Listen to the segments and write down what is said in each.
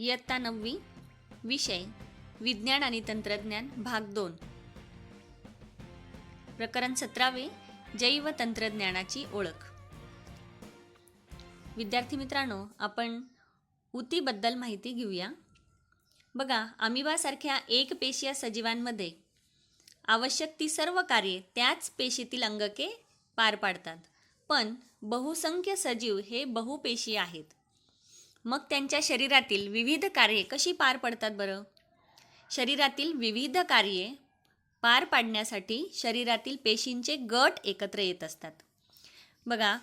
इयत्ता नववी विषय विज्ञान आणि तंत्रज्ञान भाग दोन. प्रकरण सतरावे जैव तंत्रज्ञानाची ओळख. विद्यार्थी मित्रांनो आपण ऊतीबद्दल माहिती घेऊया. बघा अमिबासारख्या एक पेशीय सजीवांमध्ये आवश्यक ती सर्व कार्ये त्याच पेशीतील अंगके पार पाडतात. पण बहुसंख्य सजीव हे बहुपेशी आहेत. मग त्यांच्या शरीरातील विविध कार्ये कशी पार पडतात बरं? शरीरातील विविध कार्ये पार पाडण्यासाठी शरीरातील पेशींचे गट एकत्र येत असतात. बघा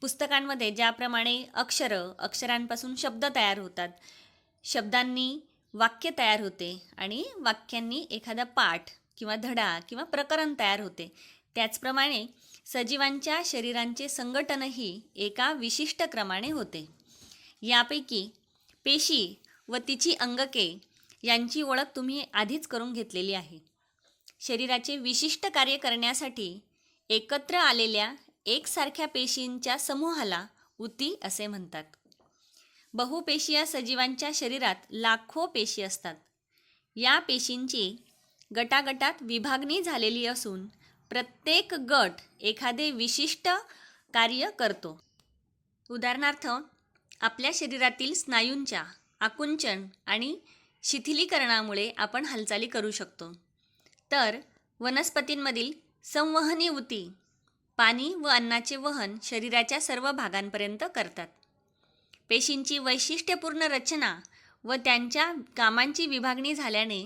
पुस्तकांमध्ये ज्याप्रमाणे अक्षरं अक्षरांपासून शब्द तयार होतात. शब्दांनी वाक्य तयार होते आणि वाक्यांनी एखादा पाठ किंवा धडा किंवा प्रकरण तयार होते. त्याचप्रमाणे सजीवांच्या शरीरांचे संघटनही एका विशिष्ट क्रमाने होते. यापैकी पेशी व तिची अंगके यांची ओळख तुम्ही आधीच करून घेतलेली आहे. शरीराचे विशिष्ट कार्य करण्यासाठी एकत्र आलेल्या एकसारख्या पेशींच्या समूहाला ऊती असे म्हणतात. बहुपेशीय सजीवांच्या शरीरात लाखो पेशी असतात. या पेशींची गटागटात विभागणी झालेली असून प्रत्येक गट एखादे विशिष्ट कार्य करतो. उदाहरणार्थ आपल्या शरीरातील स्नायूंच्या आकुंचन आणि शिथिलीकरणामुळे आपण हालचाली करू शकतो. तर वनस्पतींमधील संवहनी ऊती पाणी व अन्नाचे वहन शरीराच्या सर्व भागांपर्यंत करतात. पेशींची वैशिष्ट्यपूर्ण रचना व त्यांच्या कामांची विभागणी झाल्याने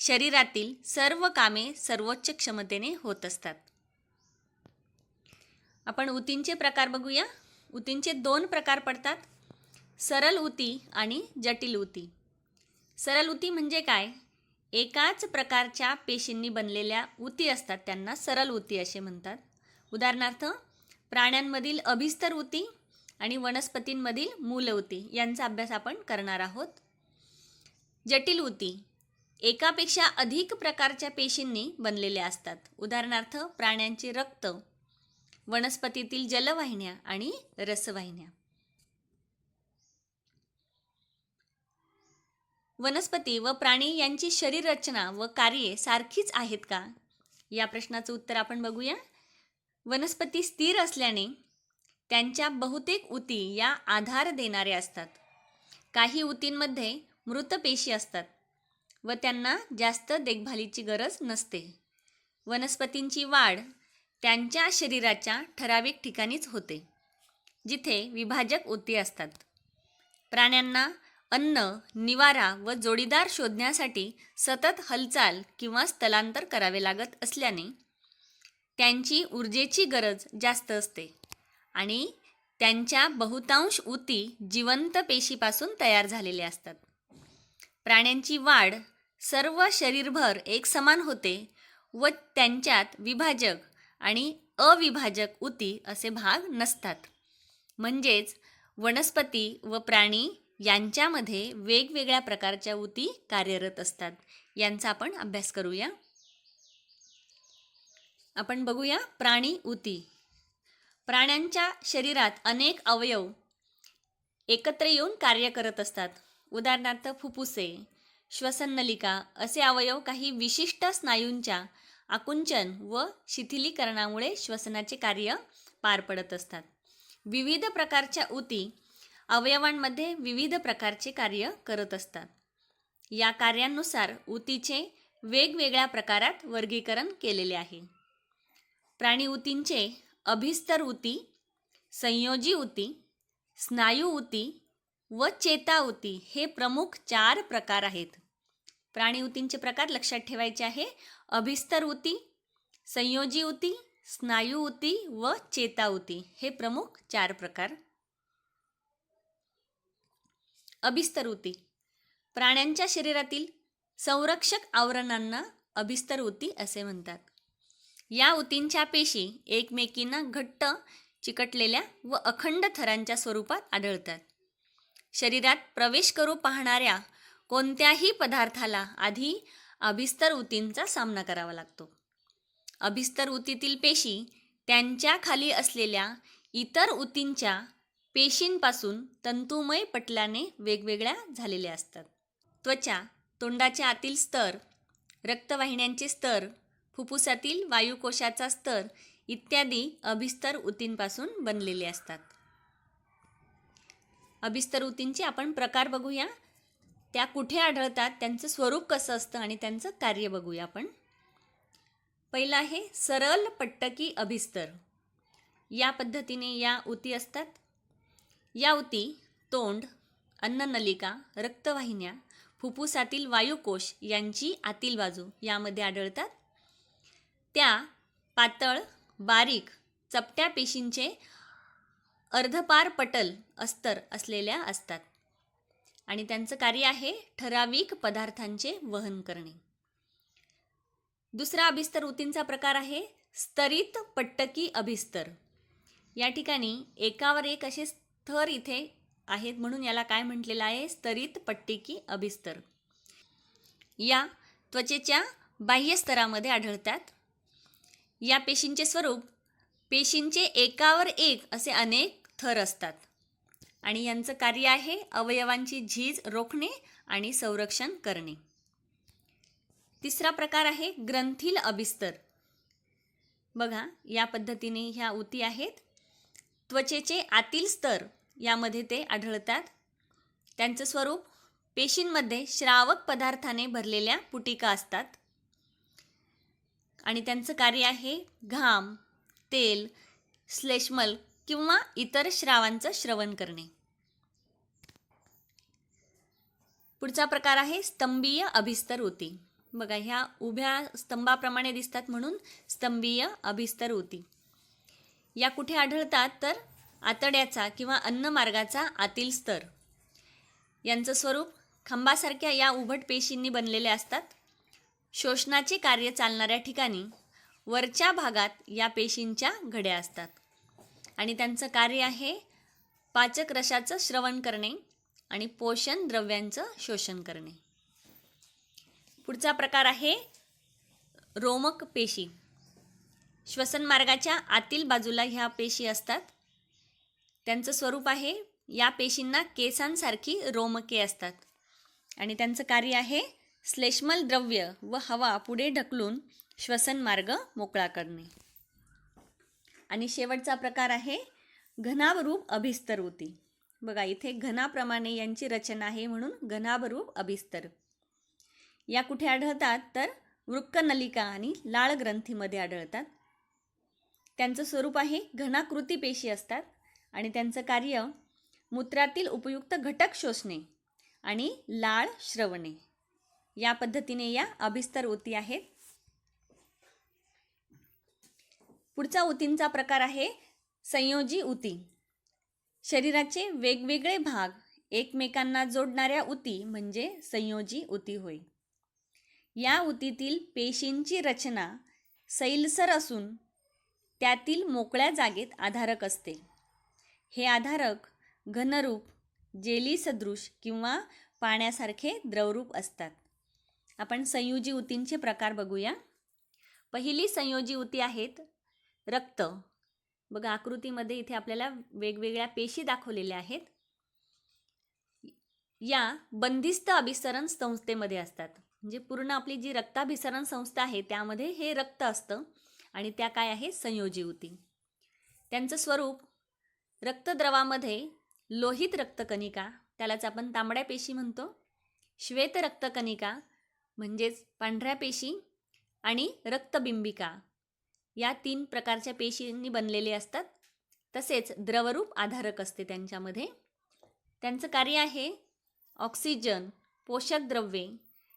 शरीरातील सर्व कामे सर्वोच्च क्षमतेने होत असतात. आपण ऊतींचे प्रकार बघूया. ऊतींचे दोन प्रकार पडतात. सरल ऊती आणि जटिल ऊती. सरल ऊती म्हणजे काय? एकाच प्रकारच्या पेशींनी बनलेल्या ऊती असतात. त्यांना सरल ऊती असे म्हणतात. उदाहरणार्थ प्राण्यांमधील अभिस्तर ऊती आणि वनस्पतींमधील मूल उती यांचा अभ्यास आपण करणार आहोत. जटिल ऊती. एकापेक्षा अधिक प्रकारच्या पेशींनी बनलेल्या असतात. उदाहरणार्थ प्राण्यांचे रक्त वनस्पतीतील जलवाहिन्या आणि रसवाहिन्या. वनस्पती व प्राणी यांची शरीर रचना व कार्ये सारखीच आहेत का? या प्रश्नाचं उत्तर आपण बघूया. वनस्पती स्थिर असल्याने त्यांच्या बहुतेक उती या आधार देणाऱ्या असतात. काही उतींमध्ये मृत पेशी असतात व त्यांना जास्त देखभालीची गरज नसते. वनस्पतींची वाढ त्यांच्या शरीराच्या ठराविक ठिकाणीच होते जिथे विभाजक ऊती असतात. प्राण्यांना अन्न निवारा व जोडीदार शोधण्यासाठी सतत हालचाल किंवा स्थलांतर करावे लागत असल्याने त्यांची ऊर्जेची गरज जास्त असते आणि त्यांच्या बहुतांश ऊती जिवंत पेशीपासून तयार झालेल्या असतात. प्राण्यांची वाढ सर्व शरीरभर एकसमान होते व त्यांच्यात विभाजक आणि अविभाजक ऊती असे भाग नसतात. म्हणजेच वनस्पती व प्राणी यांच्यामध्ये वेगवेगळ्या प्रकारच्या ऊती कार्यरत असतात. यांचा आपण अभ्यास करूया. आपण बघूया प्राणी उती. प्राण्यांच्या शरीरात अनेक अवयव एकत्र येऊन कार्य करत असतात. उदाहरणार्थ फुफ्फुसे श्वसननलिका असे अवयव काही विशिष्ट स्नायूंच्या आकुंचन व शिथिलीकरणामुळे श्वसनाचे कार्य पार पडत असतात. विविध प्रकारच्या ऊती अवयवांमध्ये विविध प्रकारचे कार्य करत असतात. या कार्यांनुसार ऊतीचे वेगवेगळ्या प्रकारात वर्गीकरण केलेले आहे. प्राणी ऊतींचे अभिस्तर ऊती संयोजी ऊती स्नायू ऊती व चेता ऊती हे प्रमुख चार प्रकार आहेत. प्राणी ऊतींचे प्रकार लक्षात ठेवायचे आहे. अभिस्तर ऊती संयोजी ऊती स्नायू ऊती व चेता ऊती. हे प्रमुख चार प्रकार. अभिस्तर ऊती. प्राण्यांच्या शरीरातील संरक्षक आवरणांना अभिस्तर ऊती असे म्हणतात. या ऊतींच्या पेशी एकमेकींना घट्ट चिकटलेल्या व अखंड थरांच्या स्वरूपात आढळतात. शरीरात प्रवेश करू पाहणाऱ्या कोणत्याही पदार्थाला आधी अभिस्तर ऊतींचा सामना करावा लागतो. अभिस्तर ऊतीतील पेशी त्यांच्या खाली असलेल्या इतर ऊतींच्या पेशींपासून तंतुमय पटलाने वेगवेगळ्या झालेल्या असतात. त्वचा तोंडाच्या आतील स्तर रक्तवाहिन्यांचे स्तर फुफ्फुसातील वायुकोशाचा स्तर इत्यादी अभिस्तर ऊतींपासून बनलेले असतात. अभिस्तर ऊतींचे आपण प्रकार बघूया. त्या कुठे आढळतात त्यांचं स्वरूप कसं असतं आणि त्यांचं कार्य बघूया आपण. पहिलं आहे सरल पट्टकी अभिस्तर. या पद्धतीने या उती असतात. या उती तोंड अन्ननलिका रक्तवाहिन्या फुफ्फुसातील वायुकोश यांची आतील बाजू यामध्ये आढळतात. त्या पातळ बारीक चपट्या पेशींचे अर्धपार पटल अस्तर असलेल्या असतात. आणि त्यांचं कार्य आहे ठराविक पदार्थांचे वहन करणे. दुसरा अभिस्तर ऊतींचा प्रकार आहे स्तरित पट्टकी अभिस्तर. या ठिकाणी एकावर एक असे स्तर इथे आहेत म्हणून याला काय म्हटलेलं आहे? स्तरित पट्टिकी अभिस्तर. या त्वचेच्या बाह्य स्तरामध्ये आढळतात. या पेशींचे स्वरूप पेशींचे एकावर एक असे अनेक थर असतात. आणि यांचं कार्य आहे अवयवांची झीज रोखणे आणि संरक्षण करणे. तिसरा प्रकार आहे ग्रंथील अभिस्तर बघा या पद्धतीने ह्या ऊती आहेत. त्वचेचे आतील स्तर यामध्ये ते आढळतात. त्यांचं स्वरूप पेशींमध्ये श्रावक पदार्थाने भरलेल्या पुटिका असतात. आणि त्यांचं कार्य आहे घाम तेल श्लेष्मल किंवा इतर श्रावांचं श्रवण करणे. पुढचा प्रकार आहे स्तंभीय अभिस्तर ऊती बघा ह्या उभ्या स्तंभाप्रमाणे दिसतात म्हणून स्तंभीय अभिस्तर ऊती या कुठे आढळतात तर आतड्याचा किंवा अन्नमार्गाचा आतील स्तर. यांचं स्वरूप खांबासारख्या या उभट पेशींनी बनलेले असतात. शोषणाचे कार्य चालणाऱ्या ठिकाणी वरच्या भागात या पेशींच्या घड्या असतात. आणि त्यांचं कार्य आहे पाचक रसाचं श्रवण करणे आणि पोषण द्रव्यांचं शोषण करणे. पुढचा प्रकार आहे रोमक पेशी. श्वसन मार्गाच्या आतील बाजूला ह्या पेशी असतात. त्यांचं स्वरूप आहे या पेशींना केसांसारखी रोमके असतात. आणि त्यांचं कार्य आहे श्लेष्मल द्रव्य व हवा पुढे ढकलून श्वसन मार्ग मोकळा करणे. आणि शेवटचा प्रकार आहे घनावरूप अभिस्तर बघा इथे घनाप्रमाणे यांची रचना आहे म्हणून घनाभरूप अभिस्तर. या कुठे आढळतात? तर वृक्कनलिका आणि लाळ ग्रंथीमध्ये आढळतात. त्यांचं स्वरूप आहे घनाकृती पेशी असतात आणि त्यांचं कार्य मूत्रातील उपयुक्त घटक शोषणे आणि लाळ श्रवणे. या पद्धतीने या अभिस्तर ऊती आहेत. पुढचा ऊतींचा प्रकार आहे संयोजी ऊती. शरीराचे वेगवेगळे भाग एकमेकांना जोडणाऱ्या ऊती म्हणजे संयोजी ऊती होय. या ऊतीतील पेशींची रचना सैलसर असून त्यातील मोकळ्या जागेत आधारक असते. हे आधारक घनरूप जेली सदृश किंवा पाण्यासारखे द्रवरूप असतात. आपण संयोजी ऊतींचे प्रकार बघूया. पहिली संयोजी ऊती आहेत रक्त. बघा आकृतीमध्ये इथे आपल्याला वेगवेगळ्या पेशी दाखवलेल्या आहेत. या बंदिस्त अभिसरण संस्थेमध्ये असतात. म्हणजे पूर्ण आपली जी रक्ताभिसरण संस्था आहे त्यामध्ये हे रक्त असतं आणि त्या काय आहे? संयोजी होती. त्यांचं स्वरूप रक्तद्रवामध्ये लोहित रक्तकणिका त्यालाच आपण तांबड्या पेशी म्हणतो श्वेत रक्तकणिका म्हणजेच पांढऱ्या पेशी आणि रक्तबिंबिका. या तीन प्रकारच्या पेशींनी बनलेले असतात. तसेच द्रवरूप आधारक असते त्यांच्यामध्ये. त्यांचं कार्य आहे ऑक्सिजन पोषक द्रव्ये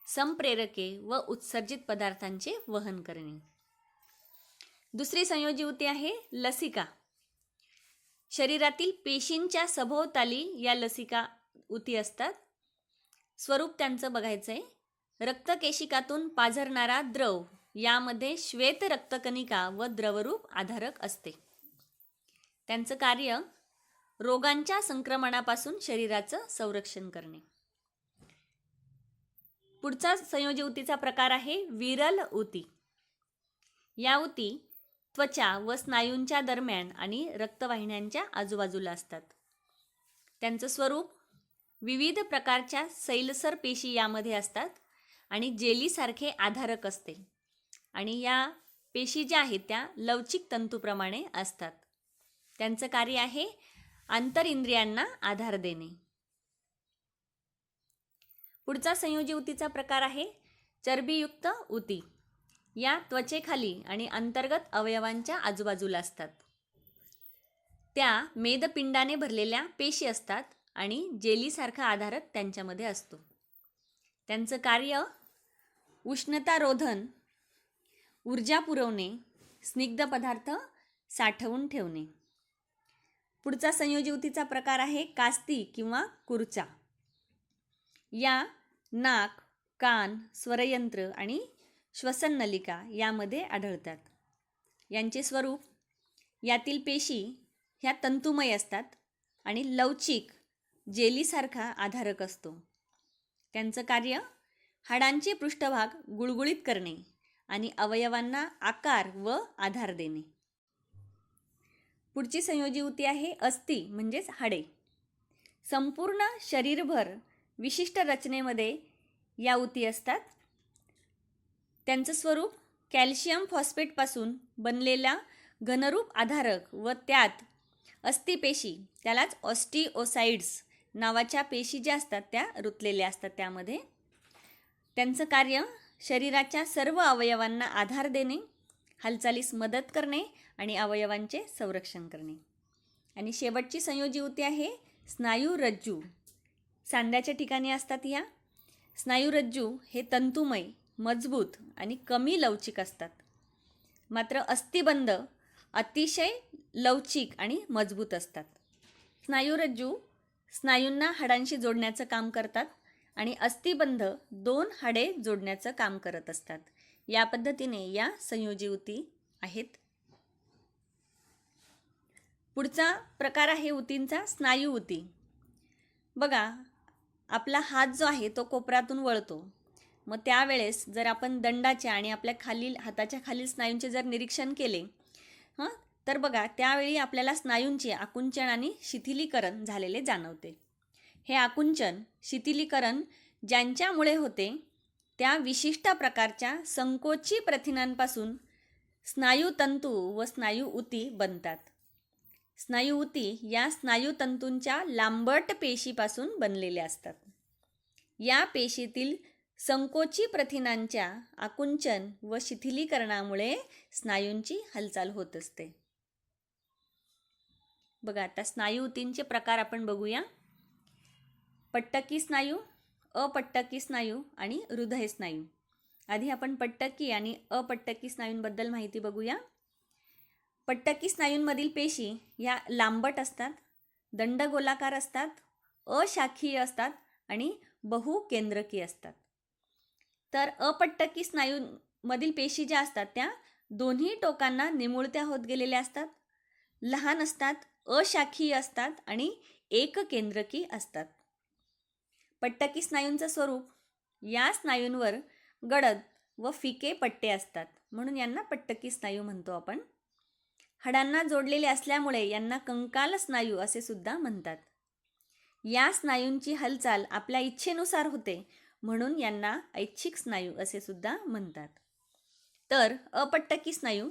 संप्रेरके व उत्सर्जित पदार्थांचे वहन करणे. दुसरी संयोजीवती आहे लसिका. शरीरातील पेशींच्या सभोवताली या लसिका उती असतात. स्वरूप त्यांचं बघायचं आहे रक्तकेशिकातून पाझरणारा द्रव यामध्ये श्वेत रक्तकणिका व द्रवरूप आधारक असते. त्यांचं कार्य रोगांच्या संक्रमणापासून शरीराचं संरक्षण करणे. पुढचा संयोजी ऊतीचा प्रकार आहे विरल ऊती. या ऊती त्वचा व स्नायूंच्या दरम्यान आणि रक्तवाहिन्यांच्या आजूबाजूला असतात. त्यांचं स्वरूप विविध प्रकारच्या सैलसर पेशी यामध्ये असतात आणि जेलीसारखे आधारक असते. आणि या पेशी ज्या आहेत त्या लवचिक तंतूप्रमाणे असतात. त्यांचं कार्य आहे आंतरिंद्रियांना आधार देणे. पुढचा संयोजी उतीचा प्रकार आहे चरबीयुक्त उती या त्वचेखाली आणि अंतर्गत अवयवांच्या आजूबाजूला असतात. त्या मेदपिंडाने भरलेल्या पेशी असतात आणि जेलीसारखा आधारक त्यांच्यामध्ये असतो. त्यांचं कार्य उष्णतारोधन ऊर्जा पुरवणे स्निग्ध पदार्थ साठवून ठेवणे. पुढचा संयोजीवतीचा प्रकार आहे कास्ती किंवा कुर्चा. या नाक कान स्वरयंत्र आणि श्वसन नलिका यामध्ये आढळतात. यांचे स्वरूप यातील पेशी ह्या तंतुमय असतात आणि लवचिक जेलीसारखा आधारक असतो. त्यांचं कार्य हाडांचे पृष्ठभाग गुळगुळीत करणे. आणि अवयवांना आकार व आधार देणे. पुढची संयोजी उती आहे अस्थि म्हणजेच हाडे. संपूर्ण शरीरभर विशिष्ट रचनेमध्ये या उती असतात. त्यांचं स्वरूप कॅल्शियम फॉस्फेटपासून बनलेला घनरूप आधारक व त्यात अस्थिपेशी त्यालाच ऑस्टिओसाइड्स नावाच्या पेशी ज्या असतात त्या रुतलेल्या असतात त्यामध्ये. त्यांचं कार्य शरीराच्या सर्व अवयवांना आधार देणे हालचालीस मदत करणे आणि अवयवांचे संरक्षण करणे. आणि शेवटची संयोजी आहे आहे स्नायुरज्जू सांध्याच्या ठिकाणी असतात या स्नायुरज्जू हे तंतुमय मजबूत आणि कमी लवचिक असतात. मात्र अस्थिबंध अतिशय लवचिक आणि मजबूत असतात. स्नायूरज्जू स्नायूंना हाडांशी जोडण्याचं काम करतात. आणि अस्थिबंध दोन हाडे जोडण्याचं काम करत असतात. या पद्धतीने या संयोजी उती आहेत. पुढचा प्रकार आहे उतींचा स्नायू उती बघा आपला हात जो आहे तो कोपरातून वळतो. मग त्यावेळेस जर आपण दंडाच्या आणि आपल्या खालील हाताच्या खालील स्नायूंचे जर निरीक्षण केले हां तर बघा त्यावेळी आपल्याला स्नायूंचे आकुंचन आणि शिथिलीकरण झालेले जाणवते. हे आकुंचन शिथिलीकरण ज्यांच्यामुळे होते त्या विशिष्ट प्रकारच्या संकोची प्रथिनांपासून स्नायुतंतू व स्नायू उती बनतात. स्नायू उती या स्नायुतंतूंच्या लांबट पेशीपासून बनलेल्या असतात. या पेशीतील संकोची प्रथिनांच्या आकुंचन व शिथिलीकरणामुळे स्नायूंची हालचाल होत असते. बघा आता स्नायू उतींचे प्रकार आपण बघूया. पट्टकी स्नायू अपट्टकी स्नायू आणि हृदय स्नायू. आधी आपण पट्टकी आणि अपट्टकी स्नायूंबद्दल माहिती बघूया. पट्टकी स्नायूंमधील पेशी या लांबट असतात दंडगोलाकार असतात अशाखीय असतात आणि बहुकेंद्रकी असतात. तर अपट्टकी स्नायूंमधील पेशी ज्या असतात त्या दोन्ही टोकांना निमुळत्या होत गेलेल्या असतात लहान असतात अशाखीय असतात आणि एककेंद्रकी असतात. पट्टकी स्नायूंचं स्वरूप या स्नायूंवर गडद व फिके पट्टे असतात. म्हणून यांना पट्टकी स्नायू म्हणतो आपण. हाडांना जोडलेले असल्यामुळे यांना कंकाल स्नायू असे सुद्धा म्हणतात. या स्नायूंची हालचाल आपल्या इच्छेनुसार होते म्हणून यांना ऐच्छिक स्नायू असे सुद्धा म्हणतात. तर अपट्टकी स्नायू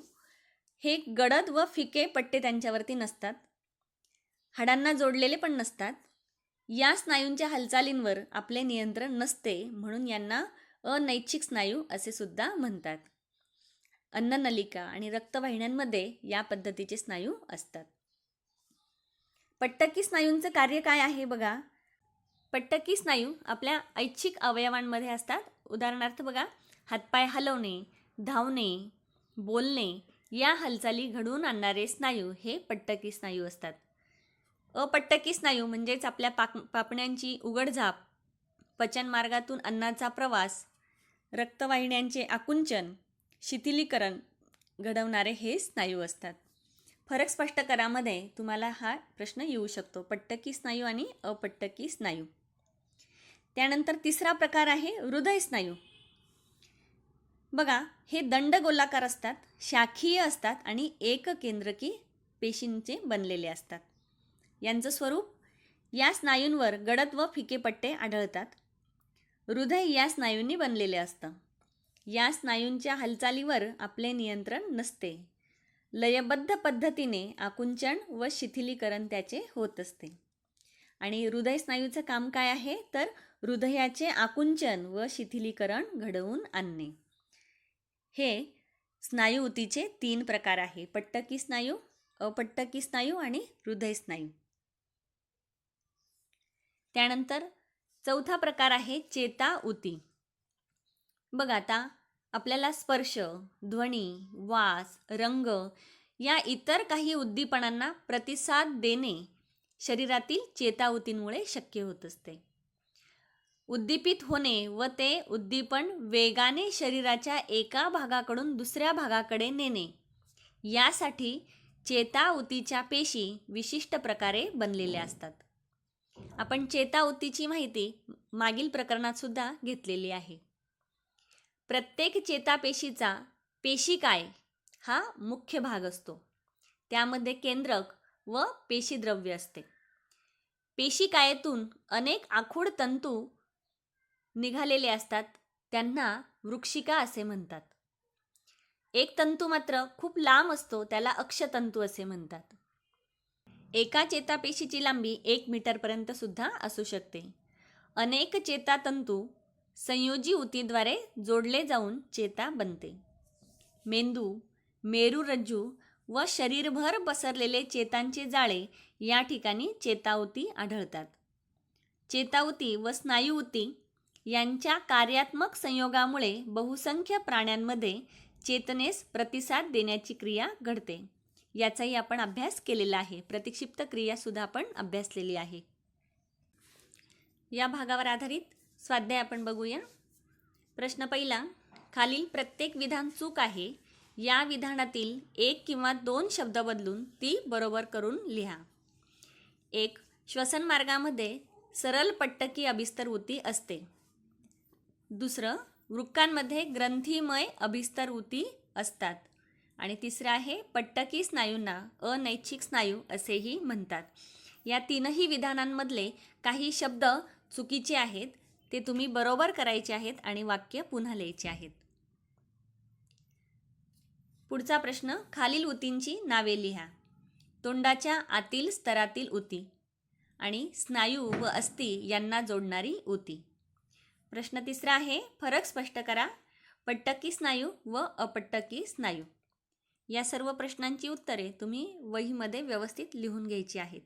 हे गडद व फिके पट्टे त्यांच्यावरती नसतात. हाडांना जोडलेले पण नसतात. या स्नायूंच्या हालचालींवर आपले नियंत्रण नसते म्हणून यांना अनैच्छिक स्नायू असे सुद्धा म्हणतात. अन्ननलिका आणि रक्तवाहिन्यांमध्ये या पद्धतीचे स्नायू असतात. पट्टकी स्नायूंचं कार्य काय आहे बघा? पट्टकी स्नायू आपल्या ऐच्छिक अवयवांमध्ये असतात. उदाहरणार्थ बघा हातपाय हलवणे धावणे बोलणे या हालचाली घडवून आणणारे स्नायू हे पट्टकी स्नायू असतात. अपट्टकी स्नायू हो, म्हणजेच आपल्या पाक पापण्यांची उघडझाप पचनमार्गातून अन्नाचा प्रवास रक्तवाहिन्यांचे आकुंचन शिथिलीकरण घडवणारे हे स्नायू असतात. फरक स्पष्ट करामध्ये तुम्हाला हा प्रश्न येऊ शकतो पट्टकी स्नायू आणि अपट्टकी स्नायू. त्यानंतर तिसरा प्रकार आहे हृदय स्नायू. बघा हे दंड गोलाकार असतात शाखीय असतात आणि एककेंद्रकी पेशींचे बनलेले असतात. यांचं स्वरूप या स्नायूंवर गडद व फिके पट्टे आढळतात. हृदय या स्नायूंनी बनलेले असतं. या स्नायूंच्या हालचालीवर आपले नियंत्रण नसते. लयबद्ध पद्धतीने आकुंचन व शिथिलीकरण त्याचे होत असते. आणि हृदय स्नायूचं काम काय आहे? तर हृदयाचे आकुंचन व शिथिलीकरण घडवून आणणे. हे स्नायू ऊतीचे तीन प्रकार आहे. पट्टकी स्नायू अपट्टकी स्नायू आणि हृदय स्नायू. त्यानंतर चौथा प्रकार आहे चेता उती. बघा आता आपल्याला स्पर्श ध्वनी वास रंग या इतर काही उद्दीपनांना प्रतिसाद देणे शरीरातील चेताऊतींमुळे शक्य होत असते. उद्दीपित होणे व ते उद्दीपन वेगाने शरीराच्या एका भागाकडून दुसऱ्या भागाकडे नेणे यासाठी चेताऊतीच्या पेशी विशिष्ट प्रकारे बनलेल्या असतात. आपण चेताऊतीची माहिती मागील प्रकरणात सुद्धा घेतलेली आहे. प्रत्येक चेतापेशीचा पेशिकाय हा मुख्य भाग असतो. त्यामध्ये केंद्रक व पेशीद्रव्य असते. पेशिकायेतून अनेक आखूड तंतू निघालेले असतात त्यांना वृक्षिका असे म्हणतात. एक तंतू मात्र खूप लांब असतो त्याला अक्षतंतू असे म्हणतात. एका चेतापेशीची लांबी एक मीटरपर्यंत सुद्धा असू शकते. अनेक चेतातंतू संयोजी ऊतीद्वारे जोडले जाऊन चेता बनते. मेंदू मेरुरज्जू व शरीरभर पसरलेले चेतांचे जाळे या ठिकाणी चेताऊती आढळतात. चेताऊती व स्नायूऊती यांच्या कार्यात्मक संयोगामुळे बहुसंख्य प्राण्यांमध्ये चेतनेस प्रतिसाद देण्याची क्रिया घडते. याचाही आपण अभ्यास केलेला आहे. प्रतिक्षिप्त क्रियासुद्धा आपण अभ्यासलेली आहे. या भागावर आधारित स्वाध्याय आपण बघूया. प्रश्न पहिला खालील प्रत्येक विधान चूक आहे या विधानातील एक किंवा दोन शब्द बदलून ती बरोबर करून लिहा. एक श्वसन मार्गामध्ये सरळ पट्टकी अभिस्तर ऊती असते. दुसरं वृक्कांमध्ये ग्रंथीमय अभिस्तर ऊती असतात. आणि तिसरं आहे पट्टकी स्नायूंना अनैच्छिक स्नायू असेही म्हणतात. या तीनही विधानांमधले काही शब्द चुकीचे आहेत ते तुम्ही बरोबर करायचे आहेत आणि वाक्य पुन्हा लिहायचे आहेत. पुढचा प्रश्न खालील ऊतींची नावे लिहा. तोंडाच्या आतील स्तरातील ऊती आणि स्नायू व अस्थि यांना जोडणारी ऊती. प्रश्न तिसरा आहे फरक स्पष्ट करा. पट्टकी स्नायू व अपट्टकी स्नायू. या सर्व प्रश्नांची उत्तरे तुम्ही वहीमध्ये व्यवस्थित लिहून घ्यायची आहेत.